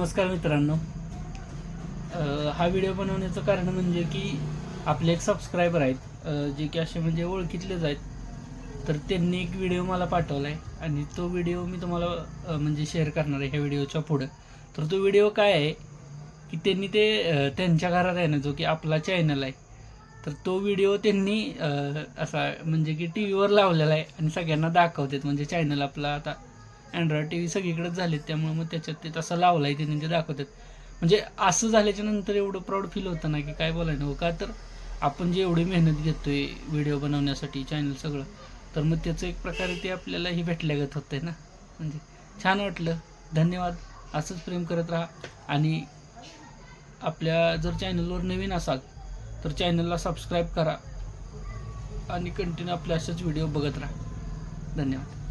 नमस्कार मित्रांनो. हा व्हिडिओ बनवण्याचं कारण म्हणजे की आपले एक सबस्क्रायबर आहेत जे की असे म्हणजे ओळखीतलेच आहेत. तर त्यांनी एक व्हिडिओ मला पाठवला आहे आणि तो व्हिडिओ मी तुम्हाला म्हणजे शेअर करणार आहे ह्या व्हिडिओच्या पुढं. तर तो व्हिडिओ काय आहे की त्यांनी ते त्यांच्या घरात आहे ना जो की आपला चॅनल आहे. तर तो व्हिडिओ त्यांनी असा म्हणजे की टी व्हीवर लावलेला आहे आणि सगळ्यांना दाखवतात. म्हणजे चॅनल आपला आता अँड्रॉइड टी व्ही सगळीकडेच झालेत त्यामुळे मग त्याच्यात ते तसा लावलं आहे त्यांनी ते दाखवतात. म्हणजे असं झाल्याच्यानंतर एवढं प्राऊड फील होतं ना की काय बोलायला हो का? तर आपण जे एवढी मेहनत घेतोय व्हिडिओ बनवण्यासाठी चॅनल सगळं तर मग त्याचं एक प्रकारे ते आपल्यालाही भेटल्यागत होतंय ना. म्हणजे छान वाटलं. धन्यवाद. असंच प्रेम करत राहा. आणि आपल्या जर चॅनलवर नवीन असाल तर चॅनलला सबस्क्राईब करा. आणि कंटिन्यू आपल्या असेच व्हिडिओ बघत राहा. धन्यवाद.